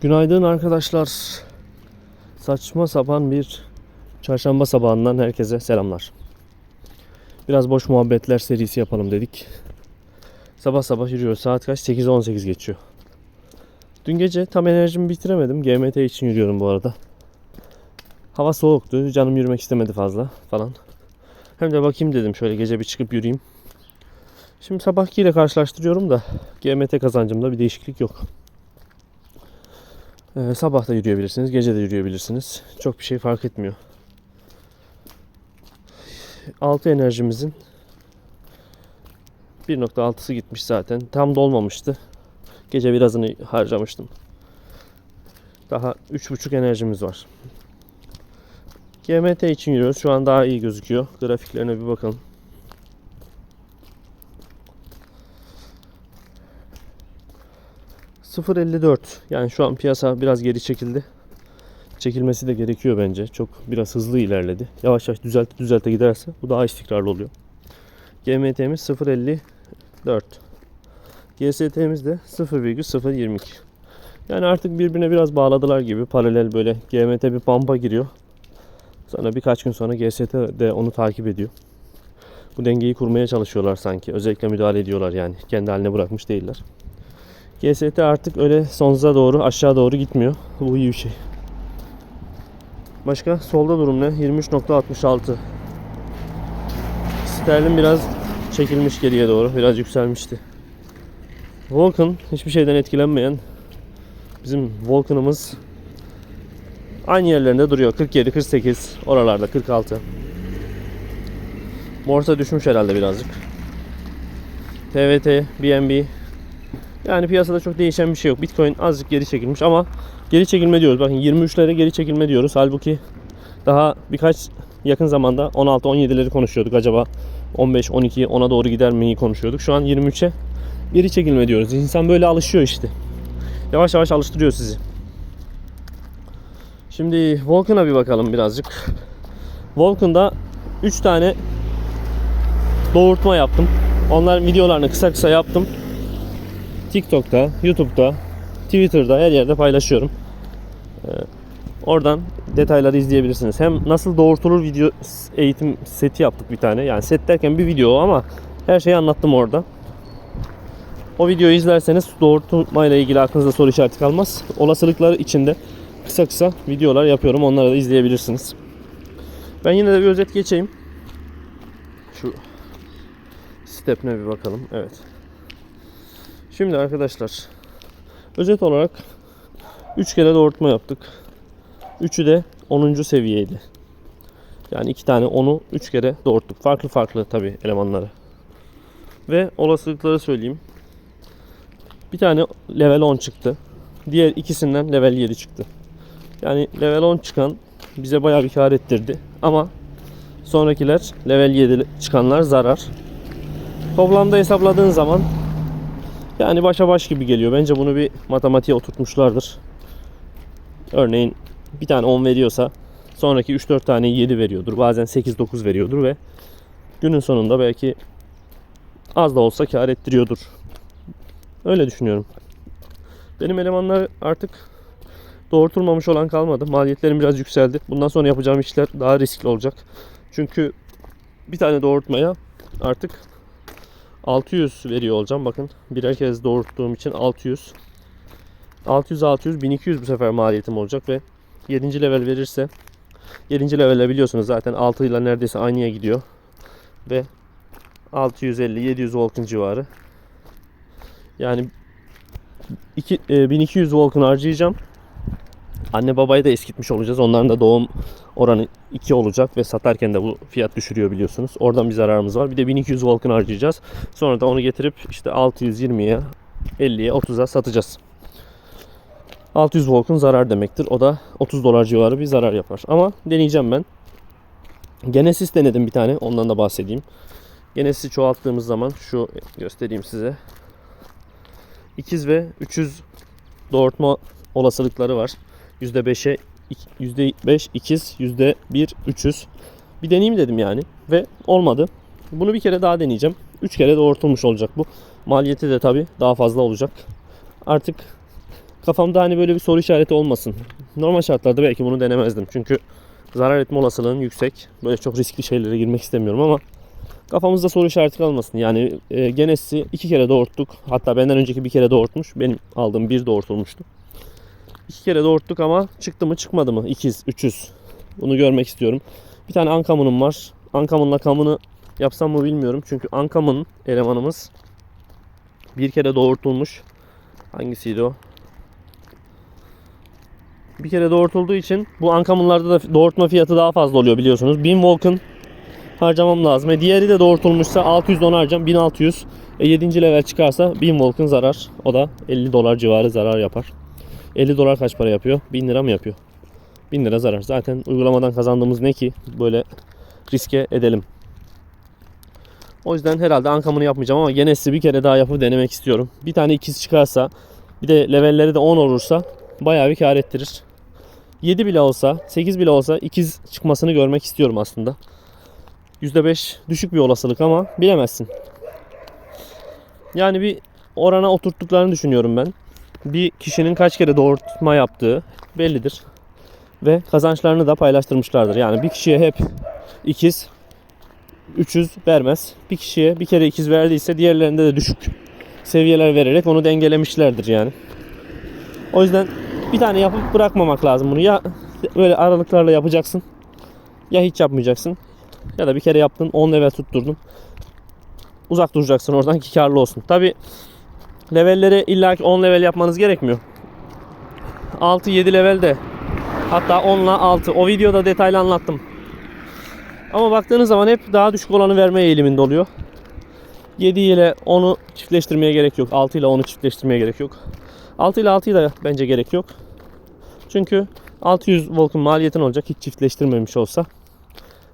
Günaydın arkadaşlar. Saçma sapan bir çarşamba sabahından herkese selamlar. Biraz boş muhabbetler serisi yapalım dedik. Sabah sabah yürüyoruz. Saat kaç? 8-18 geçiyor. Dün gece tam enerjimi bitiremedim. GMT için yürüyorum bu arada. Hava soğuktu. Canım yürümek istemedi fazla falan. Hem de bakayım dedim şöyle gece bir çıkıp yürüyeyim. Şimdi sabahkiyle karşılaştırıyorum da GMT kazancımda bir değişiklik yok. Ee, sabah da yürüyebilirsiniz, gece de yürüyebilirsiniz. Çok bir şey fark etmiyor. Altı enerjimizin 1.6'sı gitmiş zaten. Tam dolmamıştı. Gece birazını harcamıştım. Daha 3.5 enerjimiz var. GMT için yürüyoruz. Şu an daha iyi gözüküyor. Grafiklerine bir bakalım. ...0.54 yani şu an piyasa biraz geri çekildi. Çekilmesi de gerekiyor bence. Çok biraz hızlı ilerledi. Yavaş yavaş düzelte düzelte giderse bu daha istikrarlı oluyor. GMT'miz 0.54. GST'miz de 0,022. Yani artık birbirine biraz bağladılar gibi paralel böyle GMT bir pampa giriyor. Sonra birkaç gün sonra GST de onu takip ediyor. Bu dengeyi kurmaya çalışıyorlar sanki. Özellikle müdahale ediyorlar yani. Kendi haline bırakmış değiller. GST artık öyle sonsuza doğru aşağı doğru gitmiyor. Bu iyi bir şey. Başka solda durum ne? 23.66. Sterlin biraz çekilmiş geriye doğru. Biraz yükselmişti. Vulcan hiçbir şeyden etkilenmeyen bizim Vulcan'ımız aynı yerlerinde duruyor. 47, 48, oralarda 46. Morsa düşmüş herhalde birazcık. TVT, BNB yani piyasada çok değişen bir şey yok. Bitcoin azıcık geri çekilmiş ama geri çekilme diyoruz. Bakın 23'lere geri çekilme diyoruz. Halbuki daha birkaç yakın zamanda 16-17'leri konuşuyorduk. Acaba 15, 12, 10'a doğru gider miyi konuşuyorduk. Şu an 23'e geri çekilme diyoruz. İnsan böyle alışıyor işte. Yavaş yavaş alıştırıyor sizi. Şimdi Vulcan'a bir bakalım birazcık. Vulcan'da 3 tane doğurtma yaptım. Onların videolarını kısa kısa yaptım. TikTok'ta, YouTube'da, Twitter'da her yerde paylaşıyorum. Ee, oradan detayları izleyebilirsiniz. Hem nasıl doğurtulur video eğitim seti yaptık bir tane. Yani set derken bir video ama her şeyi anlattım orada. O videoyu izlerseniz doğurtmayla ilgili aklınızda soru işareti kalmaz. Olasılıkları içinde kısa kısa videolar yapıyorum. Onları da izleyebilirsiniz. Ben yine de bir özet geçeyim. Şu step'ine bir bakalım. Evet. Şimdi arkadaşlar özet olarak 3 kere doğurtma yaptık. Üçü de 10. seviyeydi. Yani iki tane 10'u 3 kere doğurttuk. Farklı farklı tabi elemanları. Ve olasılıkları söyleyeyim. Bir tane level 10 çıktı. Diğer ikisinden level 7 çıktı. Yani level 10 çıkan bize bayağı bir kar ettirdi. Ama sonrakiler level 7 çıkanlar zarar. Toplamda hesapladığın zaman yani başa baş gibi geliyor. Bence bunu bir matematiğe oturtmuşlardır. Örneğin bir tane 10 veriyorsa sonraki 3-4 tane 7 veriyordur. Bazen 8-9 veriyordur ve günün sonunda belki az da olsa kar ettiriyordur. Öyle düşünüyorum. Benim elemanlar artık doğurtulmamış olan kalmadı. Maliyetlerim biraz yükseldi. Bundan sonra yapacağım işler daha riskli olacak. Çünkü bir tane doğurtmaya artık 600 veriyor olacağım. Bakın birer kez doğurttuğum için 600. 600 600 1200 bu sefer maliyetim olacak ve 7. level verirse 7. levelle biliyorsunuz zaten 6 ile neredeyse aynıya gidiyor. Ve 650 700 Vulcan civarı. Yani iki, e, 1200 Vulcan harcayacağım. Anne babayı da eskitmiş olacağız. Onların da doğum oranı 2 olacak ve satarken de bu fiyat düşürüyor biliyorsunuz. Oradan bir zararımız var. Bir de 1200 Vulcan harcayacağız. Sonra da onu getirip işte 620'ye, 50'ye, 30'a satacağız. 600 Vulcan zarar demektir. O da 30 dolar civarı bir zarar yapar. Ama deneyeceğim ben. Genesis denedim bir tane. Ondan da bahsedeyim. Genesis'i çoğalttığımız zaman şu göstereyim size. İkiz ve 300 doğurtma olasılıkları var. %5'e %5 ikiz, %1 300. Bir deneyeyim dedim yani ve olmadı. Bunu bir kere daha deneyeceğim. 3 kere doğurtulmuş olacak bu. Maliyeti de tabi daha fazla olacak. Artık kafamda hani böyle bir soru işareti olmasın. Normal şartlarda belki bunu denemezdim. Çünkü zarar etme olasılığın yüksek. Böyle çok riskli şeylere girmek istemiyorum ama kafamızda soru işareti kalmasın. Yani e, Genesis'i iki kere doğurttuk. Hatta benden önceki bir kere doğurtmuş. Benim aldığım bir doğurtulmuştu. İki kere doğurttuk ama çıktı mı çıkmadı mı? İkiz, üçüz. Bunu görmek istiyorum. Bir tane Ankamun'um var. Ankamun'la kamını yapsam mı bilmiyorum. Çünkü Ankamun elemanımız bir kere doğurtulmuş. Hangisiydi o? Bir kere doğurtulduğu için bu Ankamun'larda da doğurtma fiyatı daha fazla oluyor biliyorsunuz. 1000 Vulcan harcamam lazım. E diğeri de doğurtulmuşsa 600 don harcam 1600. E 7. level çıkarsa 1000 Vulcan zarar. O da 50 dolar civarı zarar yapar. 50 dolar kaç para yapıyor? 1000 lira mı yapıyor? 1000 lira zarar. Zaten uygulamadan kazandığımız ne ki böyle riske edelim. O yüzden herhalde ankamını yapmayacağım ama Genesis'i bir kere daha yapıp denemek istiyorum. Bir tane ikiz çıkarsa bir de levelleri de 10 olursa bayağı bir kar ettirir. 7 bile olsa 8 bile olsa ikiz çıkmasını görmek istiyorum aslında. %5 düşük bir olasılık ama bilemezsin. Yani bir orana oturttuklarını düşünüyorum ben. Bir kişinin kaç kere doğurtma yaptığı bellidir. Ve kazançlarını da paylaştırmışlardır. Yani bir kişiye hep ikiz 300 vermez. Bir kişiye bir kere ikiz verdiyse diğerlerinde de düşük seviyeler vererek onu dengelemişlerdir yani. O yüzden bir tane yapıp bırakmamak lazım bunu. Ya böyle aralıklarla yapacaksın ya hiç yapmayacaksın. Ya da bir kere yaptın 10 level tutturdun. Uzak duracaksın oradan ki karlı olsun. Tabi levelleri illa ki 10 level yapmanız gerekmiyor. 6-7 level de hatta 10 ile 6 o videoda detaylı anlattım. Ama baktığınız zaman hep daha düşük olanı verme eğiliminde oluyor. 7 ile 10'u çiftleştirmeye gerek yok. 6 ile 10'u çiftleştirmeye gerek yok. 6 ile 6'yı da bence gerek yok. Çünkü 600 Volk'un maliyetin olacak hiç çiftleştirmemiş olsa.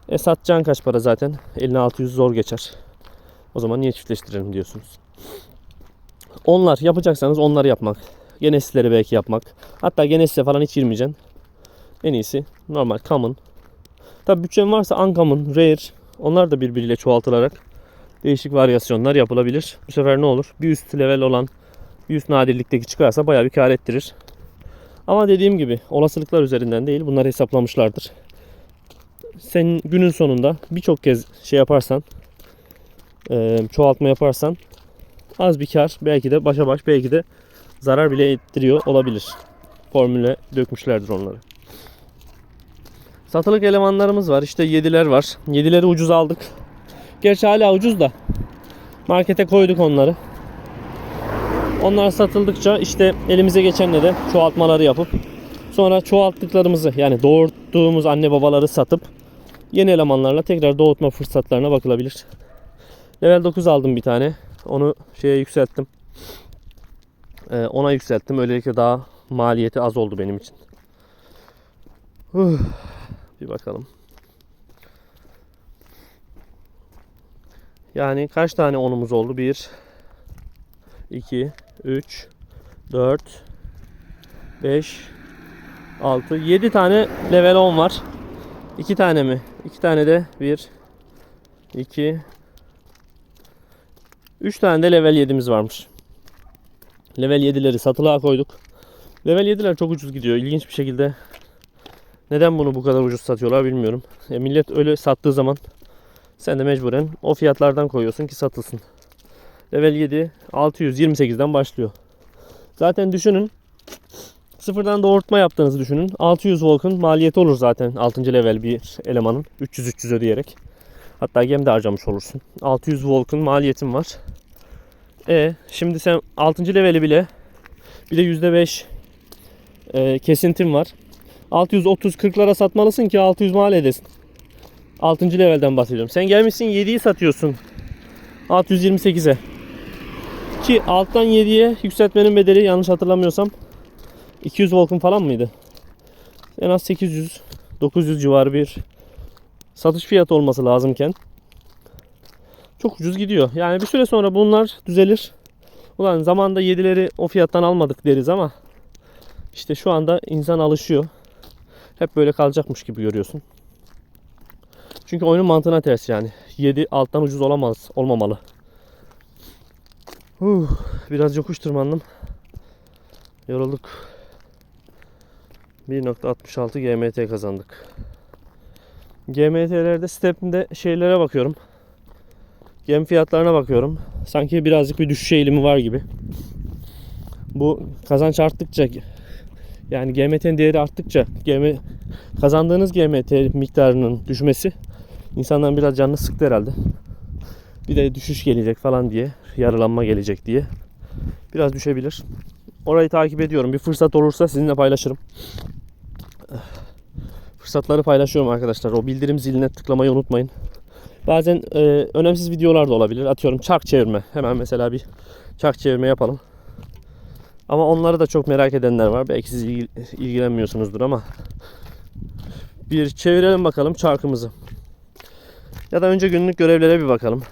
E satacağın kaç para zaten? Eline 600 zor geçer. O zaman niye çiftleştirelim diyorsunuz. Onlar yapacaksanız onları yapmak. Genesisleri belki yapmak. Hatta Genesis'e falan hiç girmeyeceksin. En iyisi normal common. Tabi bütçen varsa uncommon, rare onlar da birbiriyle çoğaltılarak değişik varyasyonlar yapılabilir. Bu sefer ne olur? Bir üst level olan bir üst nadirlikteki çıkarsa bayağı bir kar ettirir. Ama dediğim gibi olasılıklar üzerinden değil bunlar hesaplamışlardır. Senin günün sonunda birçok kez şey yaparsan çoğaltma yaparsan az bir kar belki de başa baş belki de zarar bile ettiriyor olabilir. Formüle dökmüşlerdir onları. Satılık elemanlarımız var. İşte yediler var. Yedileri ucuz aldık. Gerçi hala ucuz da. Markete koyduk onları. Onlar satıldıkça işte elimize geçenle de çoğaltmaları yapıp sonra çoğalttıklarımızı yani doğurttuğumuz anne babaları satıp yeni elemanlarla tekrar doğutma fırsatlarına bakılabilir. Level 9 aldım bir tane. Onu şeye yükselttim. Ee, ona yükselttim. Öylelikle daha maliyeti az oldu benim için. Huh. Bir bakalım. Yani kaç tane onumuz oldu? 1 2 3 4 5 6 7 tane level 10 var. 2 tane mi? 2 tane de 1 2 3 tane de level 7'miz varmış. Level 7'leri satılığa koyduk. Level 7'ler çok ucuz gidiyor. İlginç bir şekilde neden bunu bu kadar ucuz satıyorlar bilmiyorum. E, millet öyle sattığı zaman sen de mecburen o fiyatlardan koyuyorsun ki satılsın. Level 7 628'den başlıyor. Zaten düşünün sıfırdan doğurtma yaptığınızı düşünün. 600 Volk'un maliyeti olur zaten 6. level bir elemanın 300-300 ödeyerek. Hatta gem de harcamış olursun. 600 Volk'un maliyetin var. E şimdi sen 6. leveli bile bir de %5 e, kesintin var. 630-40'lara satmalısın ki 600 mal edesin. 6. levelden bahsediyorum. Sen gelmişsin 7'yi satıyorsun. 628'e. Ki alttan 7'ye yükseltmenin bedeli yanlış hatırlamıyorsam 200 volkun falan mıydı? En az 800 900 civarı bir satış fiyatı olması lazımken çok ucuz gidiyor. Yani bir süre sonra bunlar düzelir. Ulan zamanda 7'leri o fiyattan almadık deriz ama işte şu anda insan alışıyor. Hep böyle kalacakmış gibi görüyorsun. Çünkü oyunun mantığına ters yani. 7 alttan ucuz olamaz, olmamalı. Huh, biraz yokuş tırmandım. Yorulduk. 1.66 GMT kazandık. GMT'lerde step'inde şeylere bakıyorum. Gem fiyatlarına bakıyorum. Sanki birazcık bir düşüş eğilimi var gibi. Bu kazanç arttıkça yani GMT'nin değeri arttıkça GM, kazandığınız GMT miktarının düşmesi insanların biraz canını sıktı herhalde. Bir de düşüş gelecek falan diye, yarılanma gelecek diye. Biraz düşebilir. Orayı takip ediyorum. Bir fırsat olursa sizinle paylaşırım. Fırsatları paylaşıyorum arkadaşlar. O bildirim ziline tıklamayı unutmayın. Bazen e, önemsiz videolar da olabilir. Atıyorum çark çevirme. Hemen mesela bir çark çevirme yapalım. Ama onları da çok merak edenler var. Belki siz ilgi- ilgilenmiyorsunuzdur ama bir çevirelim bakalım çarkımızı. Ya da önce günlük görevlere bir bakalım.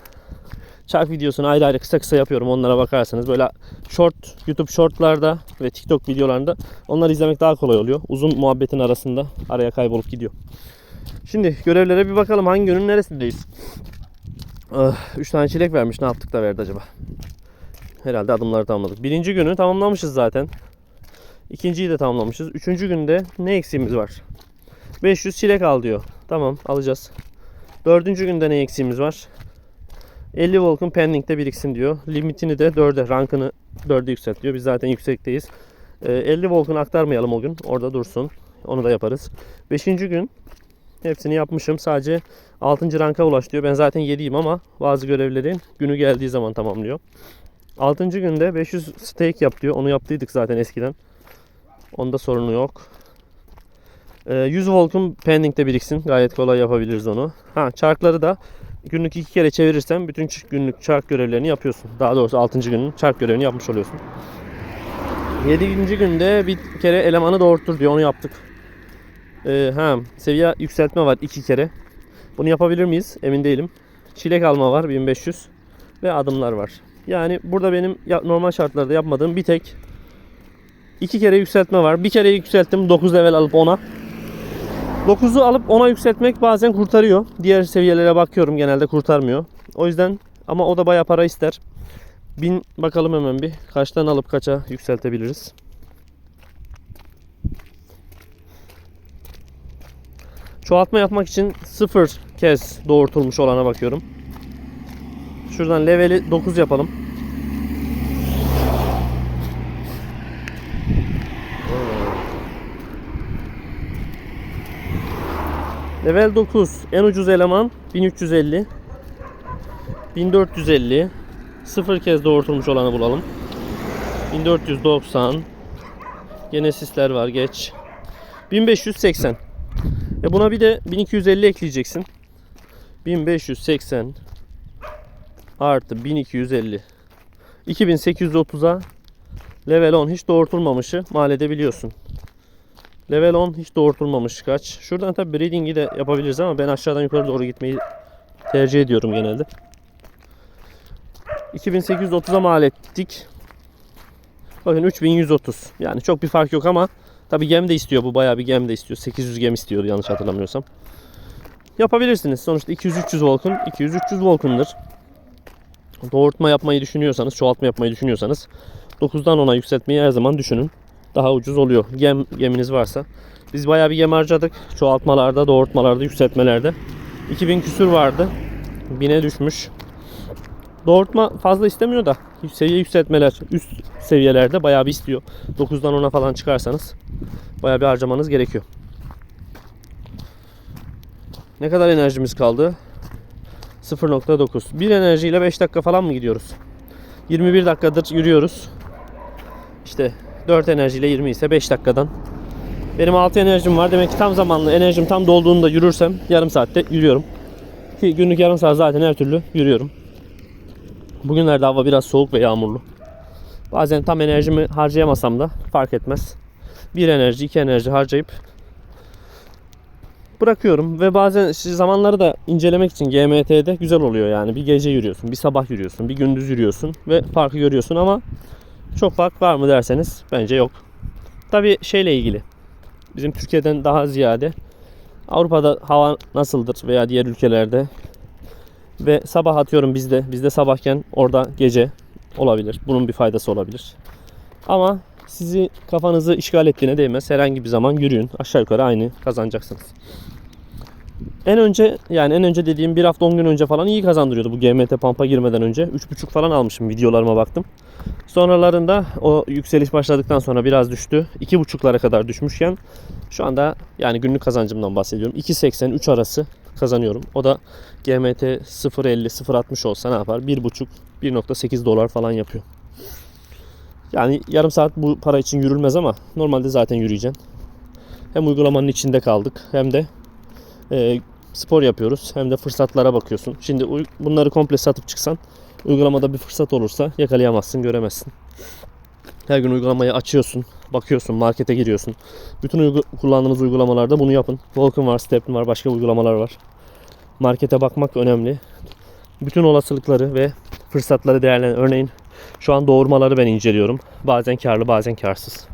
Çark videosunu ayrı ayrı kısa kısa yapıyorum. Onlara bakarsanız böyle short YouTube shortlarda ve TikTok videolarında onları izlemek daha kolay oluyor. Uzun muhabbetin arasında araya kaybolup gidiyor. Şimdi görevlere bir bakalım hangi günün neresindeyiz. 3 tane çilek vermiş. Ne yaptık da verdi acaba? Herhalde adımları tamamladık. Birinci günü tamamlamışız zaten. İkinciyi de tamamlamışız. Üçüncü günde ne eksiğimiz var? 500 çilek al diyor. Tamam alacağız. Dördüncü günde ne eksiğimiz var? 50 volkun pending'de biriksin diyor. Limitini de 4'e, rankını 4'e yükselt diyor. Biz zaten yüksekteyiz. Ee, 50 volkunu aktarmayalım o gün. Orada dursun. Onu da yaparız. Beşinci gün hepsini yapmışım. Sadece 6. ranka ulaş diyor. Ben zaten 7'yim ama bazı görevleri günü geldiği zaman tamamlıyor. 6. günde 500 stake yap diyor. Onu yaptıydık zaten eskiden. Onda sorunu yok. Ee, 100 volkun pending'de biriksin. Gayet kolay yapabiliriz onu. Ha çarkları da günlük iki kere çevirirsen bütün günlük çark görevlerini yapıyorsun. Daha doğrusu 6. günün çark görevini yapmış oluyorsun. 7. günde bir kere elemanı doğurtur diyor. Onu yaptık. Ee, ha seviye yükseltme var iki kere. Bunu yapabilir miyiz? Emin değilim. Çilek alma var 1500 ve adımlar var. Yani burada benim normal şartlarda yapmadığım bir tek iki kere yükseltme var. Bir kere yükselttim 9 level alıp 10'a. 9'u alıp 10'a yükseltmek bazen kurtarıyor. Diğer seviyelere bakıyorum genelde kurtarmıyor. O yüzden ama o da bayağı para ister. 1000 bakalım hemen bir kaçtan alıp kaça yükseltebiliriz. Çoğaltma yapmak için sıfır kez doğurtulmuş olana bakıyorum. Şuradan leveli 9 yapalım. Level 9 en ucuz eleman 1350 1450 sıfır kez doğurtulmuş olanı bulalım. 1490 Gene sisler var geç. 1580 e buna bir de 1250 ekleyeceksin. 1580 artı 1250 2830'a level 10 hiç doğurtulmamışı mal edebiliyorsun. Level 10 hiç doğurtulmamış kaç. Şuradan tabi breeding'i de yapabiliriz ama ben aşağıdan yukarı doğru gitmeyi tercih ediyorum genelde. 2830'a mal ettik. Bakın 3130. Yani çok bir fark yok ama tabi gem de istiyor bu bayağı bir gem de istiyor. 800 gem istiyordu yanlış hatırlamıyorsam. Yapabilirsiniz. Sonuçta 200-300 volkun 200-300 volkundur. Doğurtma yapmayı düşünüyorsanız, çoğaltma yapmayı düşünüyorsanız 9'dan 10'a yükseltmeyi her zaman düşünün. Daha ucuz oluyor. Gem geminiz varsa. Biz bayağı bir gem harcadık. Çoğaltmalarda, doğurtmalarda, yükseltmelerde. 2000 küsür vardı. 1000'e düşmüş. Doğurtma fazla istemiyor da seviye yükseltmeler üst seviyelerde bayağı bir istiyor. 9'dan 10'a falan çıkarsanız bayağı bir harcamanız gerekiyor. Ne kadar enerjimiz kaldı? 0.9. Bir enerjiyle 5 dakika falan mı gidiyoruz? 21 dakikadır yürüyoruz. İşte 4 enerjiyle 20 ise 5 dakikadan. Benim 6 enerjim var. Demek ki tam zamanlı enerjim tam dolduğunda yürürsem yarım saatte yürüyorum. Ki günlük yarım saat zaten her türlü yürüyorum. Bugünlerde hava biraz soğuk ve yağmurlu. Bazen tam enerjimi harcayamasam da fark etmez. Bir enerji, iki enerji harcayıp bırakıyorum ve bazen zamanları da incelemek için GMT'de güzel oluyor yani. Bir gece yürüyorsun, bir sabah yürüyorsun, bir gündüz yürüyorsun ve farkı görüyorsun ama çok fark var mı derseniz bence yok. Tabi şeyle ilgili. Bizim Türkiye'den daha ziyade Avrupa'da hava nasıldır veya diğer ülkelerde ve sabah atıyorum bizde bizde sabahken orada gece olabilir. Bunun bir faydası olabilir. Ama sizi kafanızı işgal ettiğine değmez. Herhangi bir zaman yürüyün. Aşağı yukarı aynı kazanacaksınız. En önce yani en önce dediğim bir hafta 10 gün önce falan iyi kazandırıyordu bu GMT pampa girmeden önce. 3.5 falan almışım videolarıma baktım. Sonralarında o yükseliş başladıktan sonra biraz düştü. 2.5'lara kadar düşmüşken şu anda yani günlük kazancımdan bahsediyorum. 2.80-3 arası kazanıyorum. O da GMT 0.50-0.60 olsa ne yapar? 1.5 1.8 dolar falan yapıyor. Yani yarım saat bu para için yürülmez ama normalde zaten yürüyeceksin. Hem uygulamanın içinde kaldık hem de e, spor yapıyoruz hem de fırsatlara bakıyorsun. Şimdi bunları komple satıp çıksan uygulamada bir fırsat olursa yakalayamazsın, göremezsin. Her gün uygulamayı açıyorsun, bakıyorsun, markete giriyorsun. Bütün uygu- kullandığınız uygulamalarda bunu yapın. Vulcan var, Stepn var, başka uygulamalar var. Markete bakmak önemli. Bütün olasılıkları ve fırsatları değerlendir. Örneğin şu an doğurmaları ben inceliyorum. Bazen karlı, bazen karsız.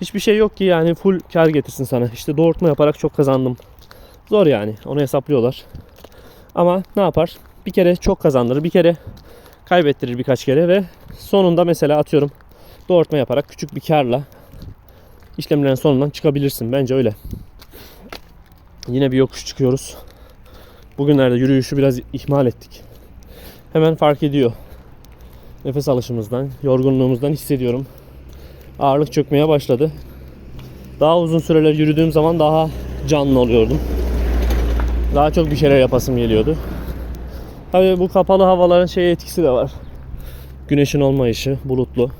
Hiçbir şey yok ki yani full kar getirsin sana. İşte doğurtma yaparak çok kazandım. Zor yani. Onu hesaplıyorlar. Ama ne yapar? Bir kere çok kazandırır, bir kere kaybettirir birkaç kere ve sonunda mesela atıyorum doğurtma yaparak küçük bir karla işlemlerin sonundan çıkabilirsin. Bence öyle. Yine bir yokuş çıkıyoruz. Bugünlerde yürüyüşü biraz ihmal ettik. Hemen fark ediyor. Nefes alışımızdan, yorgunluğumuzdan hissediyorum. Ağırlık çökmeye başladı. Daha uzun süreler yürüdüğüm zaman daha canlı oluyordum. Daha çok bir şeyler yapasım geliyordu. Tabii bu kapalı havaların şey etkisi de var. Güneşin olmayışı, bulutlu.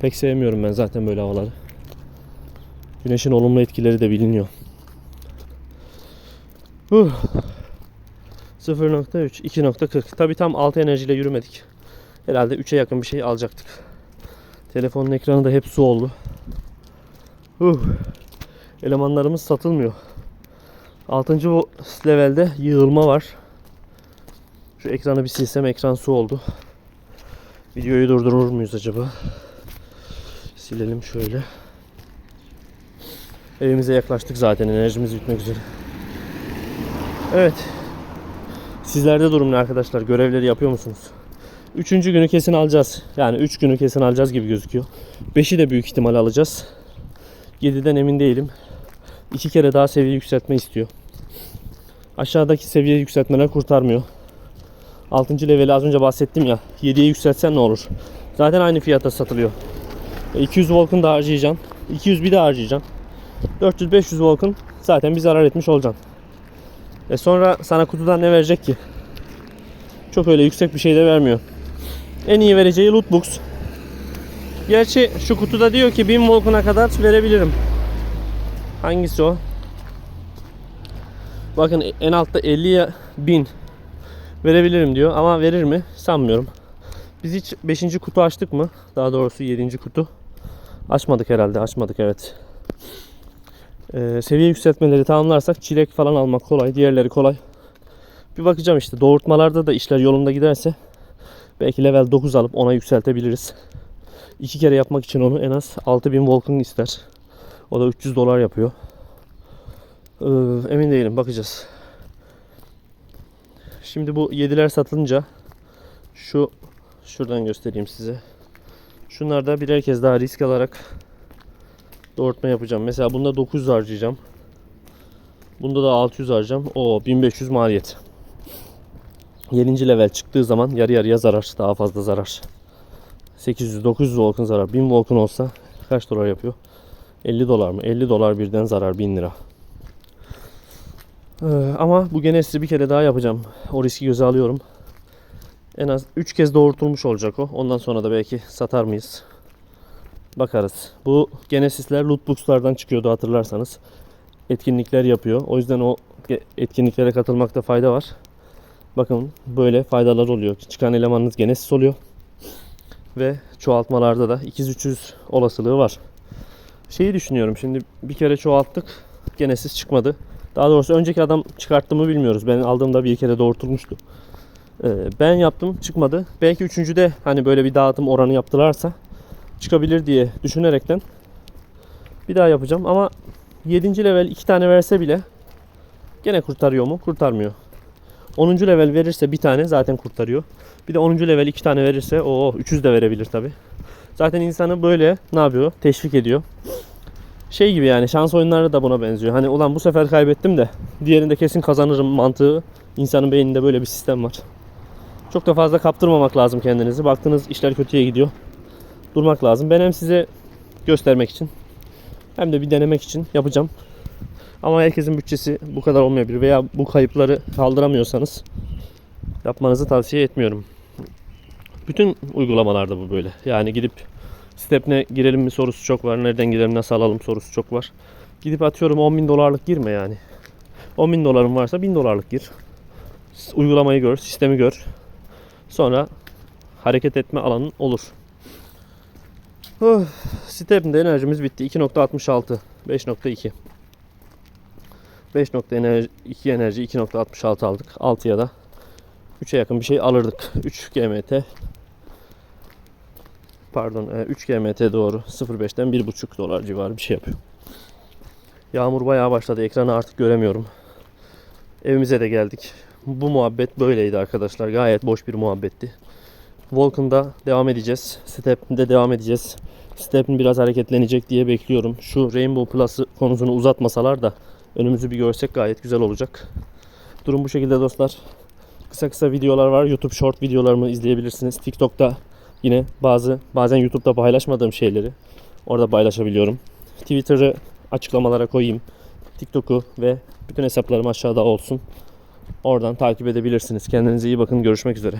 Pek sevmiyorum ben zaten böyle havaları. Güneşin olumlu etkileri de biliniyor. Huh. 0.3, 2.40. Tabi tam 6 enerjiyle yürümedik. Herhalde 3'e yakın bir şey alacaktık. Telefonun ekranı da hep su oldu. Huh. Elemanlarımız satılmıyor. 6. levelde yığılma var. Şu ekranı bir silsem ekran su oldu. Videoyu durdurur muyuz acaba? Silelim şöyle. Evimize yaklaştık zaten enerjimiz bitmek üzere. Evet. Sizlerde durum ne arkadaşlar? Görevleri yapıyor musunuz? Üçüncü günü kesin alacağız. Yani üç günü kesin alacağız gibi gözüküyor. Beşi de büyük ihtimal alacağız. 7'den emin değilim. İki kere daha seviye yükseltme istiyor. Aşağıdaki seviye yükseltmeler kurtarmıyor. 6. leveli az önce bahsettim ya. 7'ye yükseltsen ne olur? Zaten aynı fiyata satılıyor. E, 200 Vulcan da harcayacaksın. 200 bir de harcayacaksın. 400-500 Vulcan zaten bir zarar etmiş olacaksın. E sonra sana kutudan ne verecek ki? Çok öyle yüksek bir şey de vermiyor. En iyi vereceği lootbox. Gerçi şu kutuda diyor ki 1000 Vulcan'a kadar verebilirim. Hangisi o? Bakın en altta 50'ye 1000 verebilirim diyor ama verir mi? Sanmıyorum. Biz hiç 5. kutu açtık mı? Daha doğrusu 7. kutu. Açmadık herhalde. Açmadık evet. Ee, seviye yükseltmeleri tamamlarsak çilek falan almak kolay. Diğerleri kolay. Bir bakacağım işte. Doğurtmalarda da işler yolunda giderse belki level 9 alıp ona yükseltebiliriz. İki kere yapmak için onu en az 6000 Vulcan ister. O da 300 dolar yapıyor. Ee, emin değilim. Bakacağız. Şimdi bu yediler satılınca şu şuradan göstereyim size. Şunlarda birer kez daha risk alarak doğurtma yapacağım. Mesela bunda 900 harcayacağım. Bunda da 600 harcayacağım. O 1500 maliyet. 7. level çıktığı zaman yarı yarıya zarar. Daha fazla zarar. 800-900 volkan zarar. 1000 volkan olsa kaç dolar yapıyor? 50 dolar mı? 50 dolar birden zarar 1000 lira. Ee, ama bu Genesis'i bir kere daha yapacağım. O riski göze alıyorum. En az 3 kez doğurtulmuş olacak o. Ondan sonra da belki satar mıyız? Bakarız. Bu Genesis'ler lootbox'lardan çıkıyordu hatırlarsanız. Etkinlikler yapıyor. O yüzden o etkinliklere katılmakta fayda var. Bakın böyle faydalar oluyor. Çıkan elemanınız Genesis oluyor. Ve çoğaltmalarda da 200-300 olasılığı var. Şeyi düşünüyorum şimdi bir kere çoğalttık. Genesis çıkmadı. Daha doğrusu önceki adam çıkarttı mı bilmiyoruz. Ben aldığımda bir kere doğurtulmuştu. Ee, ben yaptım çıkmadı. Belki üçüncüde hani böyle bir dağıtım oranı yaptılarsa çıkabilir diye düşünerekten bir daha yapacağım. Ama 7. level 2 tane verse bile gene kurtarıyor mu? Kurtarmıyor. 10. level verirse bir tane zaten kurtarıyor. Bir de 10. level 2 tane verirse o 300 de verebilir tabi. Zaten insanı böyle ne yapıyor? Teşvik ediyor. Şey gibi yani şans oyunları da buna benziyor. Hani ulan bu sefer kaybettim de diğerinde kesin kazanırım mantığı. İnsanın beyninde böyle bir sistem var. Çok da fazla kaptırmamak lazım kendinizi. Baktınız işler kötüye gidiyor. Durmak lazım. Ben hem size göstermek için hem de bir denemek için yapacağım. Ama herkesin bütçesi bu kadar olmayabilir veya bu kayıpları kaldıramıyorsanız yapmanızı tavsiye etmiyorum. Bütün uygulamalarda bu böyle. Yani gidip stepne girelim mi sorusu çok var. Nereden girelim nasıl alalım sorusu çok var. Gidip atıyorum 10 bin dolarlık girme yani. 10 bin doların varsa 1000 dolarlık gir. Uygulamayı gör, sistemi gör. Sonra hareket etme alanın olur. Oh, step'inde enerjimiz bitti. 2.66, 5.2. 5.2 enerji 2.66 aldık. 6'ya da 3'e yakın bir şey alırdık. 3 GMT pardon e, 3 GMT doğru 0.5'ten 1.5 dolar civarı bir şey yapıyor. Yağmur bayağı başladı. Ekranı artık göremiyorum. Evimize de geldik. Bu muhabbet böyleydi arkadaşlar. Gayet boş bir muhabbetti. Vulcan'da devam edeceğiz. Step'de devam edeceğiz. Step'in biraz hareketlenecek diye bekliyorum. Şu Rainbow Plus konusunu uzatmasalar da önümüzü bir görsek gayet güzel olacak. Durum bu şekilde dostlar. Kısa kısa videolar var. YouTube short videolarımı izleyebilirsiniz. TikTok'ta yine bazı bazen YouTube'da paylaşmadığım şeyleri orada paylaşabiliyorum. Twitter'ı açıklamalara koyayım. TikTok'u ve bütün hesaplarım aşağıda olsun. Oradan takip edebilirsiniz. Kendinize iyi bakın. Görüşmek üzere.